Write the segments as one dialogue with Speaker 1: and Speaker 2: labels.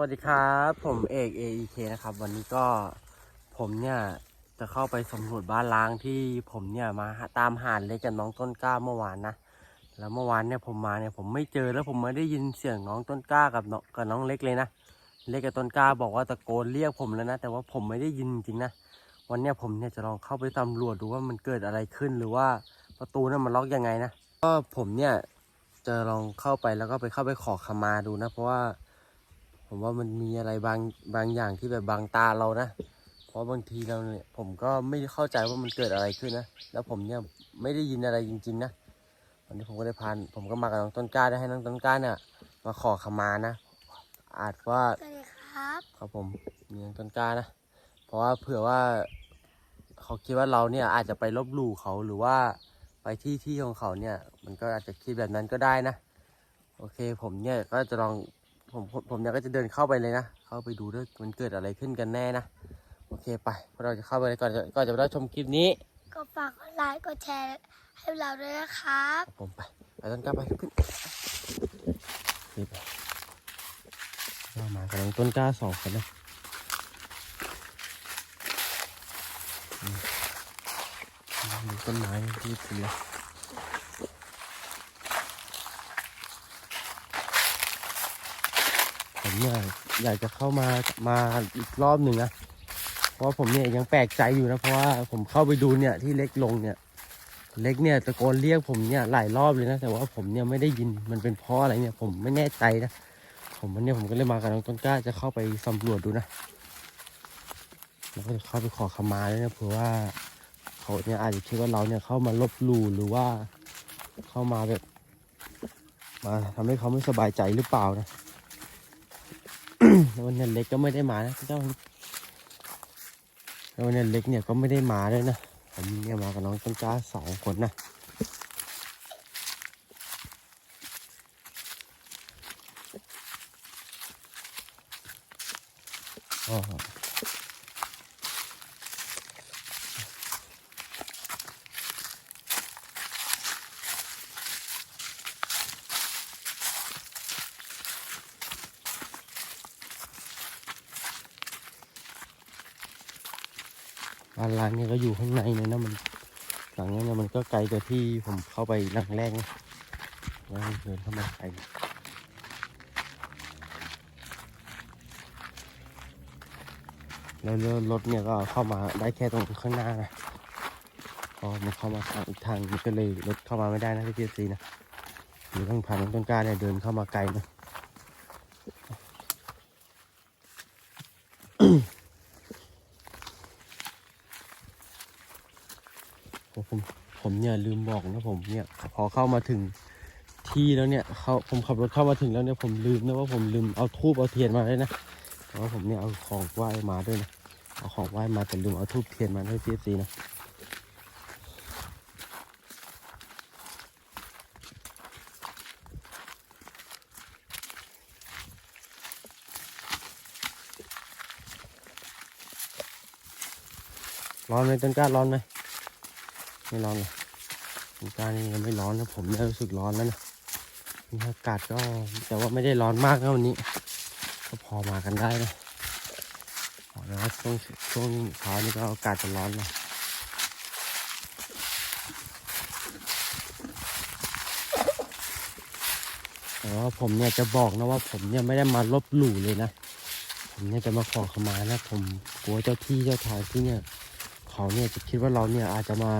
Speaker 1: วัสดีครับ ผมเอก AEK นะครับ วันนี้ก็ผมเนี่ยจะเข้าไปสำรวจบ้านล้างที่ผมเนี่ยมาตามหาเล็กกับน้องต้นกล้าเมื่อวานนะ แล้วเมื่อวานเนี่ยผมมาเนี่ยผมไม่เจอแล้วผมไม่ได้ยินเสียงน้องต้นกล้ากับน้องกับน้องเล็กเลยนะ เล็กกับต้นกล้าบอกว่าตะโกนเรียกผมแล้วนะ แต่ว่าผมไม่ได้ยินจริงนะ วันเนี้ยผมเนี่ยจะลองเข้าไปสำรวจดูว่ามันเกิดอะไรขึ้นหรือว่าประตูนั้นมันล็อกยังไงนะ ก็ผมเนี่ยจะลองเข้าไปแล้วก็ไปเข้าไปขอขมาดูนะ เพราะว่า ผมว่ามันมีอะไรบางบางอย่างที่แบบบางตาเรานะ เพราะบางทีเราเนี่ยผมก็ไม่เข้าใจว่ามันเกิดอะไรขึ้นนะ แล้วผมเนี่ยไม่ได้ยินอะไรจริง ๆ นะ วันนี้ผมก็ได้พานผมก็มากับน้องต้นกล้าได้ให้น้องต้นกล้าเนี่ยมาขอขมานะ อาจว่า
Speaker 2: สวัสดีครับ
Speaker 1: ครับผมมีน้องต้นกล้านะ เพราะว่าเผื่อว่า เขาคิดว่าเราเนี่ยอาจจะไปลบหลู่เขาหรือว่าไปที่ที่ของเขาเนี่ย มันก็อาจจะคิดแบบนั้นก็ได้นะ โอเค ผมเนี่ยก็จะลอง ผมผมผมเนี่ยก็จะเดินเข้าไปเลยนะ เข้าไปดูด้วยมันเกิดอะไรขึ้นกันแน่นะ โอเคไปพวกเราจะเข้าไปเลยก่อนจะก่อนจะไปรับชมคลิปนี้
Speaker 2: ก็ฝากกดไลค์กดแชร์ให้เราด้วยนะครับ
Speaker 1: ครับผมไปไปต้นกล้าไปขึ้นนี่ไปเรามากับน้องต้นกล้าสองคนนะอืมมีต้นไม้ที่เสีย ผมเนี่ยอยากจะเข้ามามาอีกรอบหนึ่งนะเพราะผมเนี่ยยังแปลกใจอยู่นะเพราะว่าผมเข้าไปดูเนี่ยที่เล็กลงเนี่ย เล็กเนี่ยตะโกนเรียกผมเนี่ยหลายรอบเลยนะแต่ว่าผมเนี่ยไม่ได้ยินมันเป็นเพราะอะไรเนี่ย ผมไม่แน่ใจนะผมวันเนี้ยผมก็เลยมากับน้องต้นกล้าจะเข้าไปสำรวจดูนะแล้วก็จะเข้าไปขอขมาด้วยนะเผื่อว่าเขาเนี่ยอาจจะคิดว่าเราเนี่ยเข้ามาลบหลู่หรือว่าเข้ามาแบบ มาทำให้เขาไม่สบายใจหรือเปล่านะ วันนี้เล็กก็ไม่ได้มานะเจ้าวันนี้เล็กเนี่ยก็ไม่ได้มาด้วยนะผมเนี่ยมากับน้องต้นกล้าสองคนนะอ๋อ บ้านร้านเนี่ยก็อยู่ข้างในเลยนะมัน หลังนั้นะมันก็ไกลกว่าที่ผมเข้าไปหลังแรกนะแล้วเดินเข้ามาไกลแล้วรถเนี่ยก็เข้ามาได้แค่ตรงข้างหน้านะพอมันเข้ามาทางอีกทางมันก็เลยรถเข้ามาไม่ได้นะพี่เจซีนะหรือต้องผ่านต้นกล้าเนี่ยเดินเข้ามาไกลนะ ผมผมผม เนี่ยลืมบอกนะผมเนี่ยพอเข้ามาถึงที่แล้วเนี่ยเขาผมขับรถเข้ามาถึงแล้วเนี่ยผมลืมนะว่าผมลืมเอาทูบเอาเทียนมาเลยนะแต่ว่าผมเนี่ยเอาของไหว้มาด้วยนะเอาของไหว้มาแต่ลืมเอาทูบเทียนมาให้พีเอฟซีนะร้อนไหมต้นกล้าร้อนไหมไม่ร้อนเลย ผมกลานี่ยังไม่ร้อนนะผมเนี่ยรู้สึกร้อนแล้วนะอากาศก็แต่ว่าไม่ได้ร้อนมากนะวันนี้ ก็พอมากันได้นะอ๋อแล้วาช่วงช่วงเช้านี่ก็อากาศจะร้อนนะแต่ว่าผมเนี่ยจะบอกนะว่าผมเนี่ยไม่ได้มาลบหลู่เลยนะ ผมเนี่ยจะมาขอขมานะ ผมกลัวเจ้าที่เจ้าทางที่เนี่ย เขาเนี่ยจะคิดว่าเราเนี่ยอาจจะมา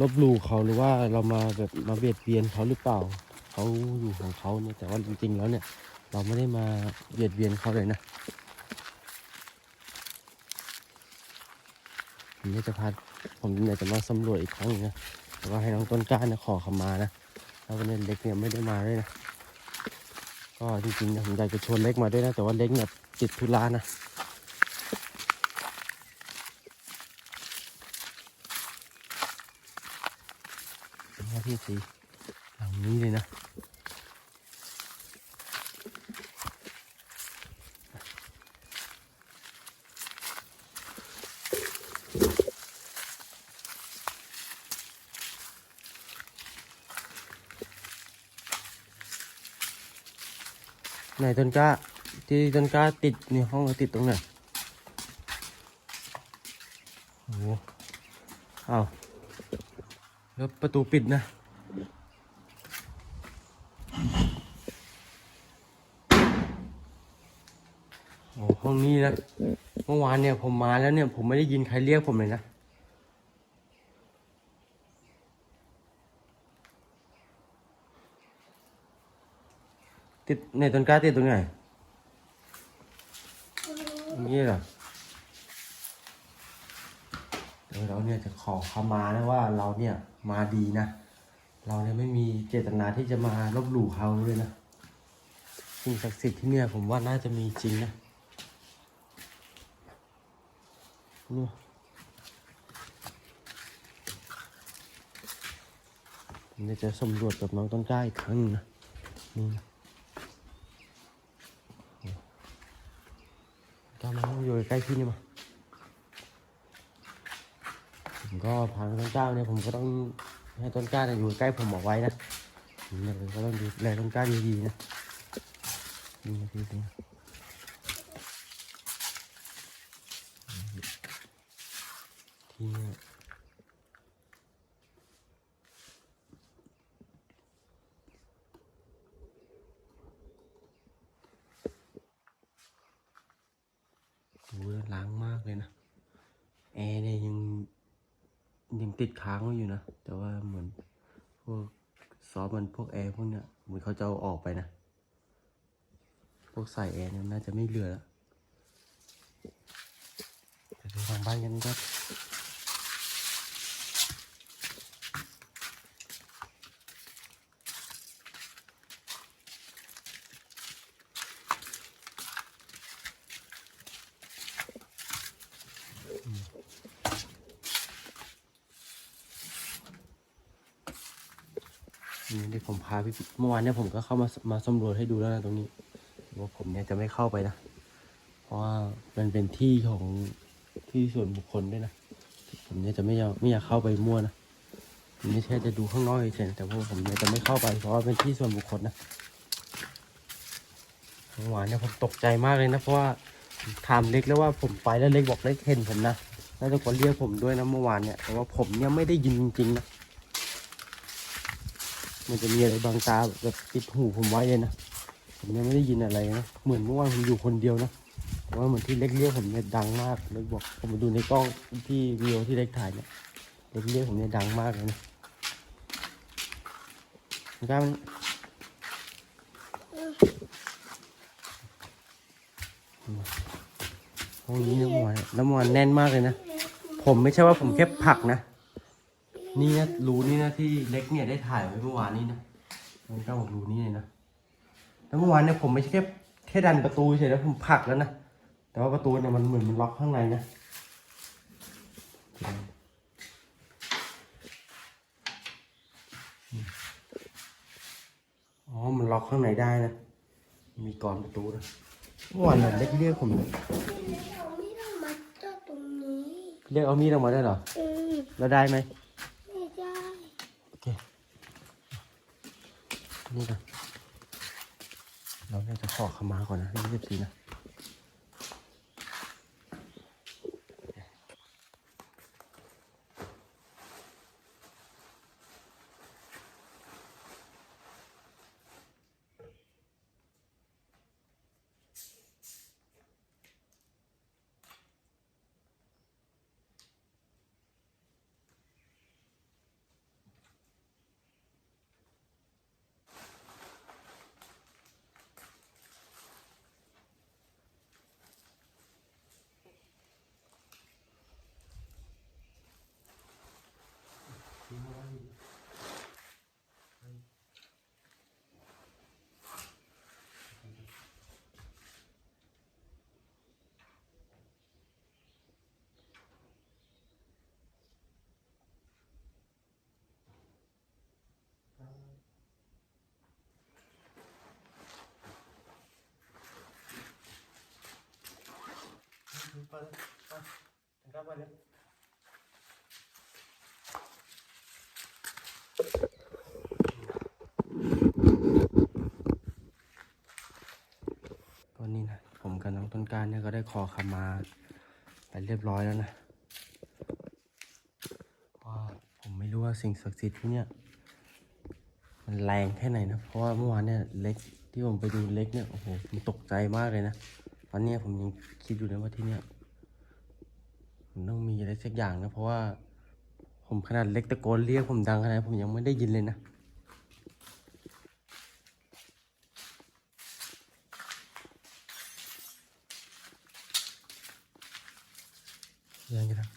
Speaker 1: ลบหลู่เขาหรือว่าเรามาแบบมาเบียดเบียนเขาหรือเปล่า เขาอยู่ของเขาเนี่ยแต่ว่าจริงๆแล้วเนี่ย เราไม่ได้มาเบียดเบียนเขาเลยนะผมเนี่ยจะพาผมเนี่ยจะมาสำรวจอีกครั้งหนึงนะแต่ว่าให้น้องต้นกล้านี่ยขอขมานะแล้ววันนี้เล็กเนี่ยไม่ได้มาด้วยนะก็จริงๆผมอยากจะชวนเล็กมาด้วยนะแต่ว่าเล็กเนี่ยติดธุระนะ ที่สีหลังนี้เลยนะไหนต้นกล้าที่ต้นกล้าติดในห้องติดตรงไหนโอ้โหอ้าว แล้วประตูปิดนะ โอ้ห้องนี้นะ เมื่อวานเนี่ยผมมาแล้วเนี่ย ผมไม่ได้ยินใครเรียกผมเลยนะ ติดเนี่ยต้นกล้าติดตรงไหนตรงนี้เหรอเดี๋ยวเราเนี่ยจะขอขมานะว่าเราเนี่ย มาดีนะ เราเนี่ยไม่มีเจตนาที่จะมาลบหลู่เขาเลยนะสิ่งศักดิ์สิทธิ์ที่เนี่ยผมว่าน่าจะมีจริงนะนี่ผมเนี่ยจะสำรวจกับน้องต้นกล้าอีกครั้งหนึ่งนะนี่นะก้ามาอยู่ใกล้พี่นี่มา ผมก็พังต้นกล้าเนี่ยผมก็ต้องให้ต้นกล้าเนี่ยอยู่ใกล้ผมเอาไว้นะเนี่ยก็ต้องดูแลต้นกล้าดีๆนะนี่นะพี่นี่ที่เนี่ยโอ้ยล้างมากเลยนะ แอร์เนี่ยยังยังติด ค้างไว้อยู่นะ แต่ว่าเหมือนพวกซอฟมันพวกแอร์พวกเนี้ยเหมือนเขาจะเอาออกไปนะ พวกใส่แอร์เนี่ยน่าจะไม่เหลือแล้วทางบ้านกันก็ นี่ที่ผมพาพี่เมื่อวานเนี่ยผมก็เข้ามามาสำรวจให้ดูแล้วนะตรงนี้ว่าผมเนี่ยจะไม่เข้าไปนะ เพราะว่ามันเป็นที่ของที่ส่วนบุคคลด้วยนะ ผมเนี่ยจะไม่อยากไม่อยากเข้าไปมั่วนะผมไม่ใช่จะดูข้างนอกเฉยแต่ว่าผมเนี่ยจะไม่เข้าไป เพราะว่าเป็นที่ส่วนบุคคลนะเมื่อวานเนี่ยผมตกใจมากเลยนะเพราะว่าถามเล็กแล้วว่าผมไปแล้วเล็กบอกเล็กเห็นผมนะแล้วตะโกนเรียกผมด้วยนะเมื่อวานเนี่ยแต่ว่าผมเนี่ยไม่ได้ยินจริงๆนะ มันจะมีอะไรบางตาแบบปิดหูผมไว้เลยนะ ผมยังไม่ได้ยินอะไรนะ เหมือนเมื่อวานผมอยู่คนเดียวนะแต่ว่าเหมือนที่เล็กเรียกผมเนี่ยดังมาก เล็กบอก ผมมาดูในกล้องที่วิดีโอที่เล็กถ่ายเนี่ย เล็กเรียกผมเนี่ยดังมากเลยนะคุณก้าวนี่ห้องนี้นะเมื่อวานแล้วเมื่อวานแน่นมากเลยนะ ผมไม่ใช่ว่าผมแค่ผักนะ นี่นะรูนี่นะที่เล็กเนี่ยได้ถ่ายไว้เมื่อวานนี้นะมันก็บอกรูนี้เลยนะแล้วเมื่อวานเนี่ยผมไม่ใช่แค่แค่ดันประตูเฉยนะผมผลักแล้วนะแต่ว่าประตูเนี่ยมันเหมือนมันล็อกข้างในนะอ๋อ มันล็อกข้างในได้นะ มีกรอนประตูนะเมื่อวานน่ะเล็กเรียกผมเลย
Speaker 2: เราไม่ต้องมาเจ้าตรงนี้
Speaker 1: เรียกเอามีดออกมาได้เหรอ
Speaker 2: เออ
Speaker 1: แล้วได้ไหม
Speaker 2: ไม่ได้
Speaker 1: โอเค นี่กันเราเนี่ยจะขอขมาก่อนนะยี่สิบสี่นะ ไป เลยไปครับไปเลยตอนนี้นะผมกับน้องต้นกล้าเนี่ยก็ได้ขอขมาไปเรียบร้อยแล้วนะว่าผมไม่รู้ว่าสิ่งศักดิ์สิทธิ์ที่เนี่ยมันแรงแค่ไหนนะ เพราะว่าเมื่อวานเนี่ยเล็กที่ผมไปดูเล็กเนี่ย โอ้โหมันตกใจมากเลยนะ ตอนนี้ผมยังคิดอยู่นะว่าที่เนี่ย มันต้องมีอะไรสักอย่างนะ เพราะว่า ผมขนาดเล็กตะโกนเรียกผมดังขนาดนั้นผมยังไม่ได้ยินเลยนะยังไงครับ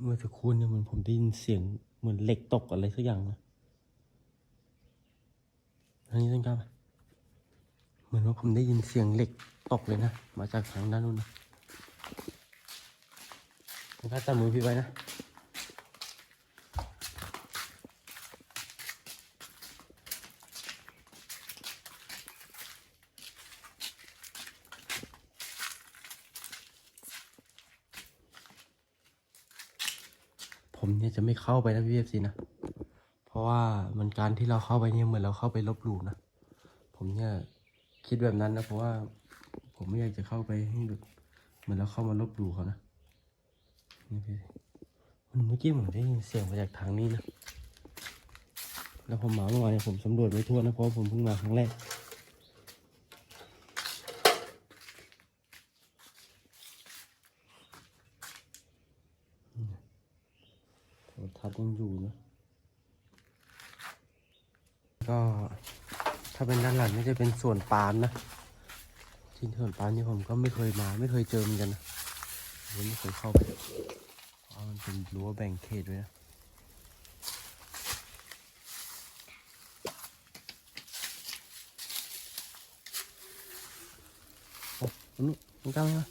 Speaker 1: เมื่อสักครู่เนี่ยเหมือนผมได้ยินเสียง เหมือนเหล็กตกอะไรสักอย่างนะทางนี้ท่านครับ เหมือนว่าผมได้ยินเสียงเหล็กตกเลยนะ มาจากทางด้านนู้นนะต้นกล้าจับมือพี่ไว้นะ ผมเนี่ย จะไม่เข้าไปนะพี่เอฟซีนะ เพราะว่ามันการที่เราเข้าไปเนี่ยเหมือนเราเข้าไปลบหลู่นะ ผมเนี่ยคิดแบบนั้นนะเพราะว่าผมไม่อยากจะเข้าไปให้แบบเหมือนเราเข้ามาลบหลู่เขานะนี่พี่มันเมื่อกี้ผมได้ยินเสียงมาจากทางนี้นะ แล้วผมมาเมื่อวานเนี่ยผมสำรวจไม่ทั่วนะเพราะผมเพิ่งมาครั้งแรก โทรทัศน์ ยังอยู่นะก็ถ้าเป็นด้านหลังนี่จะเป็นสวนปาล์มนะที่สวนปาล์มนี่ผมก็ไม่เคยมา ไม่เคยเจอเหมือนกันนะผมไม่เคยเข้าไปเพราะมันเป็นรั้วแบ่งเขตไว้นะโอ้นู่นมันกลางมา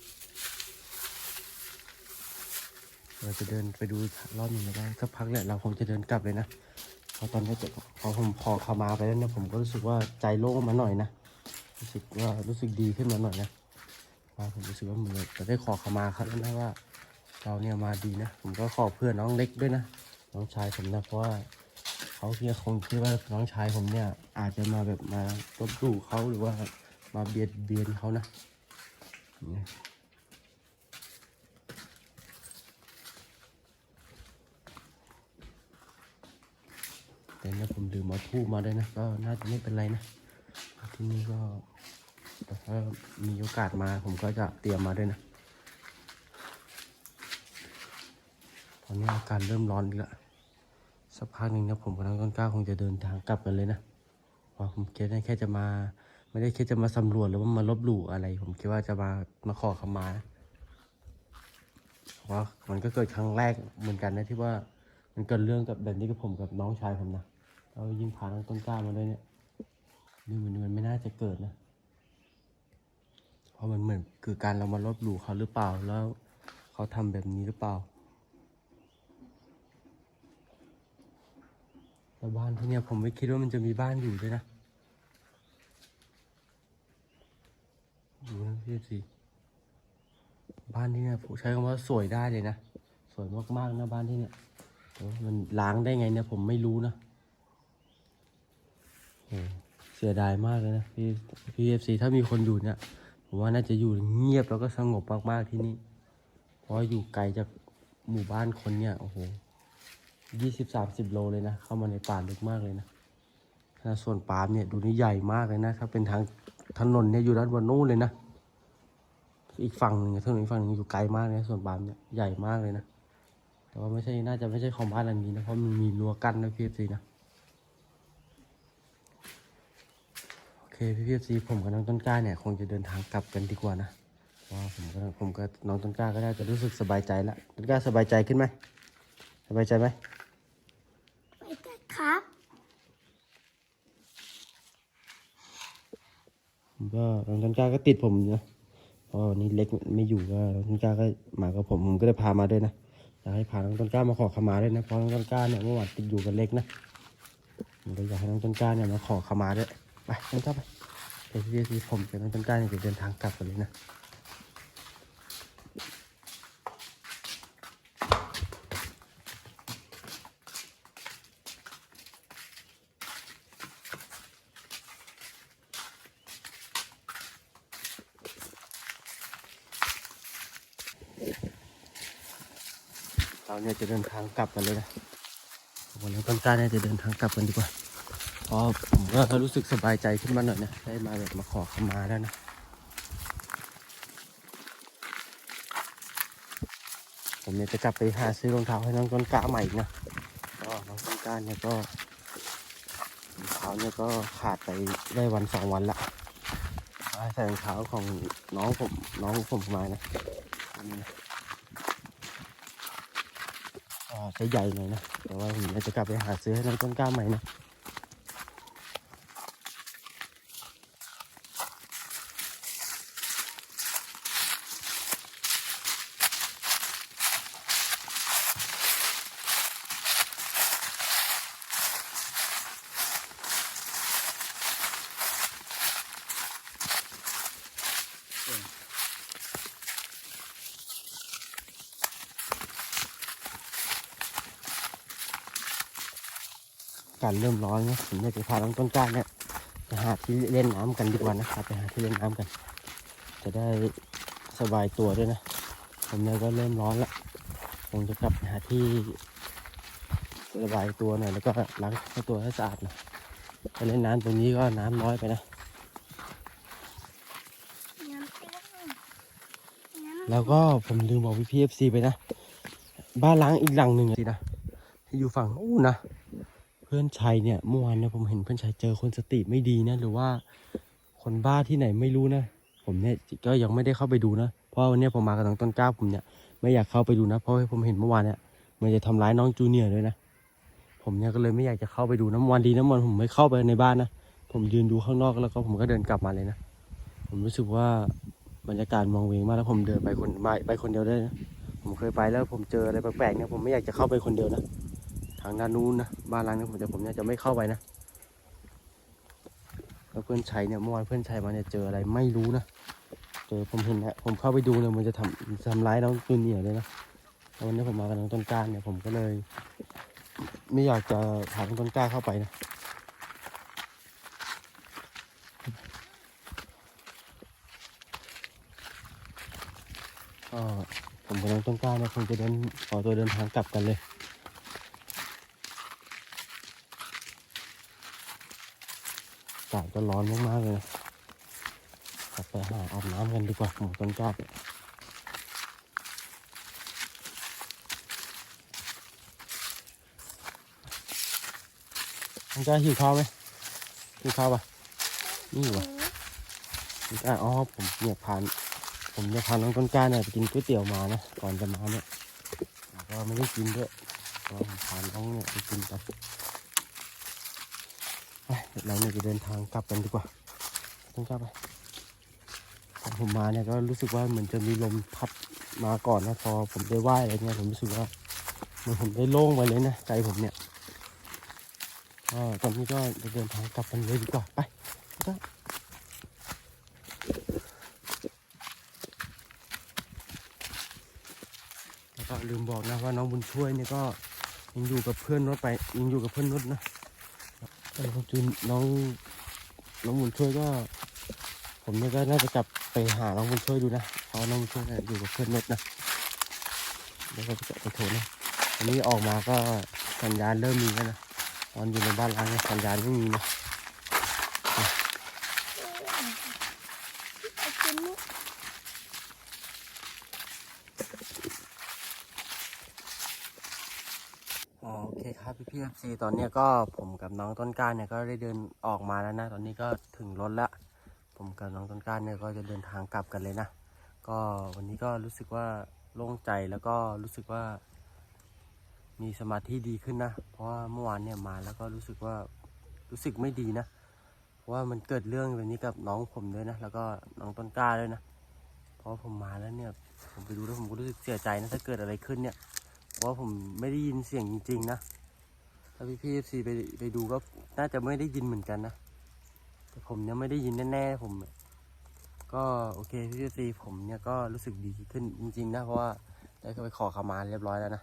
Speaker 1: เราจะเดินไปดูรอบหนึ่งแล้วก็สักพักแหละเราคงจะเดินกลับเลยนะเพราะตอนนี้จะพอผมพอเขามาไปแล้วเนี่ยผมก็รู้สึกว่าใจโล่งมาหน่อยนะรู้สึกว่ารู้สึกดีขึ้นมาหน่อยนะว่าผมรู้สึกว่าเหมือนจะได้ขอเขามาครับแล้วนะว่า เราเนี่ยมาดีนะ ผมก็ขอเพื่อนน้องเล็กด้วยนะน้องชายผมนะเพราะว่าเขาเนี่ยคงคิดว่าน้องชายผมเนี่ย อาจจะมาแบบมาลบหลู่เขาหรือว่ามาเบียดเบียนเขานะเนี่ย แต่เนี่ยผมลืมเอาทูบมาด้วยนะ ก็น่าจะไม่เป็นไรนะ ที่นี่ก็แต่ถ้ามีโอกาสมาผมก็จะเตรียมมาด้วยนะ ตอนนี้อากาศเริ่มร้อนอีกแล้วสักพักหนึ่งนะผมกับน้องต้นกล้าคงจะเดินทางกลับกันเลยนะเพราะผมคิดว่แค่จะมา ไม่ได้แคิดจะมาสำรวจหรือว่ามาลบหลู่อะไร ผมคิดว่าจะมามาขอขมานะเพราะว่ามันก็เกิดครั้งแรกเหมือนกันนะที่ว่า มันเกิดเรื่องกับแบบนี้กับผมกับน้องชายผมนะแล้วยิ่งพาน้องต้นกล้ามาด้วยเนี่ยนี่มันมันไม่น่าจะเกิดนะ เพราะมันเหมือนคือการเรามาลบหลู่เขาหรือเปล่าแล้วเขาทำแบบนี้หรือเปล่าแล้วบ้านที่เนี่ยผมไม่คิดว่ามันจะมีบ้านอยู่ด้วยนะดูนะพี่สิบ้านที่เนี่ยผมใช้คำว่าสวยได้เลยนะ สวยมากๆนะบ้านที่เนี่ย มันล้างได้ไงเนี่ยผมไม่รู้นะเสียดายมากเลยนะพี่พี่เอฟซีถ้ามีคนอยู่เนี่ยผมว่าน่าจะอยู่เงียบแล้วก็สงบมากๆที่นี่ เพราะอยู่ไกลจากหมู่บ้านคนเนี่ยโอ้โหยี่สิบสามสิบโลเลยนะเข้ามาในป่าลึกมากเลยนะถ้าส่วนปาล์มเนี่ยดูนี่ใหญ่มากเลยนะถ้าเป็นทางถนนเนี่ยอยู่ด้านบนนู้นเลยนะอีกฝั่งหนึ่งถนนอีกฝั่งหนึงอยู่ไกลมากเลยส่วนปาล์มเนี่ยใหญ่มากเลยนะ แต่ว่าไม่ใช่น่าจะไม่ใช่ของบ้านหลังนี้นะเพราะมันมีรั้วกั้นนะพี่เอฟซีนะโอเคพี่พีซีผมกับน้องต้นกล้าเนี่ยคงจะเดินทางกลับกันดีกว่านะเพราะว่าผมก็ผมก็น้องต้นกล้าก็น่าจะรู้สึกสบายใจแล้วต้นกล้าสบายใจขึ้นไหมสบายใจไหม
Speaker 2: ไปเถอะครับ
Speaker 1: ผมก็น้องต้นกล้าก็ติดผมอยู่นะเพราะวันนี้เล็กไม่อยู่ก็น้องต้นกล้าก็มากับผมผมก็ได้พามาด้วยนะ อยากให้พาน้องต้นกล้ามาขอขมาด้วยนะเพราะน้องต้นกล้าเนี่ยเมื่อวานติดอยู่กันเล็กนะผมก็อยากให้น้องต้นกล้าเนี่ยมาขอขมาด้วยไปต้นกล้าไปเดี๋ยวพี่ผมกับน้องต้นกล้าเนี่ยจะเดินทางกลับกันเลยนะ เราเนี่ยจะเดินทางกลับกันเลยนะวันนี้ต้นกล้าเนี่ยจะเดินทางกลับกันดีกว่าเพราะผมก็รู้สึกสบายใจขึ้นมาหน่อยนะได้มาแบบมาขอขมาแล้วนะผมเนี่ยจะกลับไปหาซื้อรองเท้าให้น้องต้นกล้าใหม่นะก็น้องต้นกล้าเนี่ยก็รองเท้าเนี่ยก็ขาดไปได้วันสองวันละใส่รองเท้าของน้องผมน้องผมมานะอันนี้นะ อ่ใหญ่หน่อยนะแต่ว่าผมจะกลับไปหาซื้อให้น้องต้นกล้าใหม่นะ การเริ่มร้อนเนี่ยผมอยากจะพาน้องต้นกล้าเนี่ยไปหาที่เล่นน้ำกันดีกว่านะครับไปหาที่เล่นน้ำกัน จะได้สบายตัวด้วยนะ ผมเนี่ยก็เริ่มร้อนละคงจะกลับไปหาที่สบายตัวหน่อยแล้วก็ล้างตัวให้สะอาดหน่อยไปเล่นน้ำตรงนี้ก็น้ำน้อยไปนะแล้วก็ผมลืมบอกพี่พีเอฟซีไปนะ บ้านล้างอีกหลังหนึ่งสินะที่อยู่ฝั่งอู้นะ พื่อนชัยเนี่ยเมื่อวานเนี่ยผมเห็นเพื่อนชัยเจอคนสติไม่ดีนะ หรือว่าคนบ้าที่ไหนไม่รู้นะ ผมเนี่ยก็ยังไม่ได้เข้าไปดูนะ เพราะวันนี้ผมมากับน้องต้นกล้าผมเนี่ยไม่อยากเข้าไปดูนะ เพราะผมเห็นเมื่อวานเนี่ยมันจะทำร้ายน้องจูเนียร์ด้วยนะ ผมเนี่ยก็เลยไม่อยากจะเข้าไปดูนะเมื่อวันดีนะเมื่อวันผมไม่เข้าไปในบ้านนะ ผมยืนดูข้างนอกแล้วก็ผมก็เดินกลับมาเลยนะ ผมรู้สึกว่าบรรยากาศมองเวงมากแล้วผมเดินไปคนไปไปคนเดียวได้นะ ผมเคยไปแล้วผมเจออะไรแปลกๆเนี่ยผมไม่อยากจะเข้าไปคนเดียวนะ ทางด้านนู้นนะบ้านหลังนี้ผมแต่ผมเนี่ยจะไม่เข้าไปนะแล้วเพื่อนชัยเนี่ยเมื่อวานเพื่อนชัยมาเนี่ยเจออะไรไม่รู้นะเจอผมเห็นนะผมเข้าไปดูเนี่ยมันจะทำทำร้ายน้องตุนเนี่ยเลยนะแล้ววันนี้ผมมากับน้องต้นกล้าเนี่ยผมก็เลย ไม่อยากจะพาน้องต้นกล้าเข้าไปนะก็ผมกับน้องต้นกล้าเนี่ยคงจะเดินขอตัวเดินทางกลับกันเลยากาศก็ร้อนมากๆเลยนะกลับไปหาอาบน้ำกันดีกว่าหมูต้นกล้าต้นกล้าหิวข้าวไหมหิวข้าวปะนี่วะต้นกล้าอ๋อผมเนี่ยพาน ผมเนี่ยพาน้องต้นกล้าเนี่ยไปกินก๋วยเตี๋ยวมานะก่อนจะมาเนี่ยแต่ก็ไม่ได้กินด้วยเพราะผมพาน้องเนี่ยไปกินไป เดี๋ยวเราเนี่ยจะเดินทางกลับกันดีกว่าต้องกลับไปตอนผมมาเนี่ยก็รู้สึกว่าเหมือนจะมีลมพัดมาก่อนนะพอผมได้ไหว้อะไรเงี้ยผมรู้สึกว่าเหมือนผมได้โล่งไปเลยนะใจผมเนี่ยก็ตอนนี้ก็จะเดินทางกลับกันเลยดีกว่าไปก็แล้วก็ลืมบอกนะว่าน้องบุญช่วยเนี่ยก็ยังอยู่กับเพื่อนนุชไปยังอยู่กับเพื่อนนุชนะ เออคุณจูนน้องน้องบุญช่วยก็ ผมเนี่ยก็น่าจะกลับไปหาน้องบุญช่วยดูนะเพราะน้องบุญช่วยอยู่กับเพื่อนเน็ตนะแล้วก็จะไปโทรนะอันนี้ออกมาก็สัญญาณเริ่มมีแล้วนะตอนอยู่ในบ้านล้างสัญญาณไม่มีนะ
Speaker 2: ไอติมนี่
Speaker 1: อ๋อโอเคครับ พี่พี่เอฟซีตอนนี้ก็ผมกับน้องต้นกล้าเนี่ยก็ได้เดินออกมาแล้วนะ ตอนนี้ก็ถึงรถละผมกับน้องต้นกล้าเนี่ยก็จะเดินทางกลับกันเลยนะ ก็วันนี้ก็รู้สึกว่าโล่งใจแล้วก็รู้สึกว่า มีสมาธิดีขึ้นนะ เพราะว่าเมื่อวานเนี่ยมาแล้วก็รู้สึกว่ารู้สึกไม่ดีนะ เพราะว่ามันเกิดเรื่องแบบนี้กับน้องผมด้วยนะ แล้วก็น้องต้นกล้าด้วยนะเพราะผมมาแล้วเนี่ยผมไปดูแล้วผมก็รู้สึกเสียใจนะถ้าเกิดอะไรขึ้นเนี่ยเพราะผมไม่ได้ยินเสียงจริง ๆ นะ ถ้าพี่พี่เอฟซีไปไปดูก็น่าจะไม่ได้ยินเหมือนกันนะ แต่ผมเนี่ยไม่ได้ยินแน่ๆผม ก็โอเคพี่เอฟซีผมเนี่ยก็รู้สึกดีขึ้นจริงๆนะเพราะว่าได้เข้าไปขอขมาเรียบร้อยแล้วนะ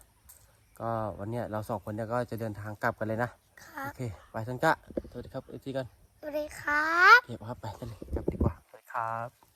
Speaker 1: ก็วันเนี้ยเราสองคนเนี่ยก็จะเดินทางกลับกันเลยนะ
Speaker 2: ครั
Speaker 1: โอบเค ไปทันกะสวัสดีครับเอฟซีกัน
Speaker 2: สวัสดีครับ
Speaker 1: โอเคครับไปกันเลยกลับดีกว่าสวัสดีครับ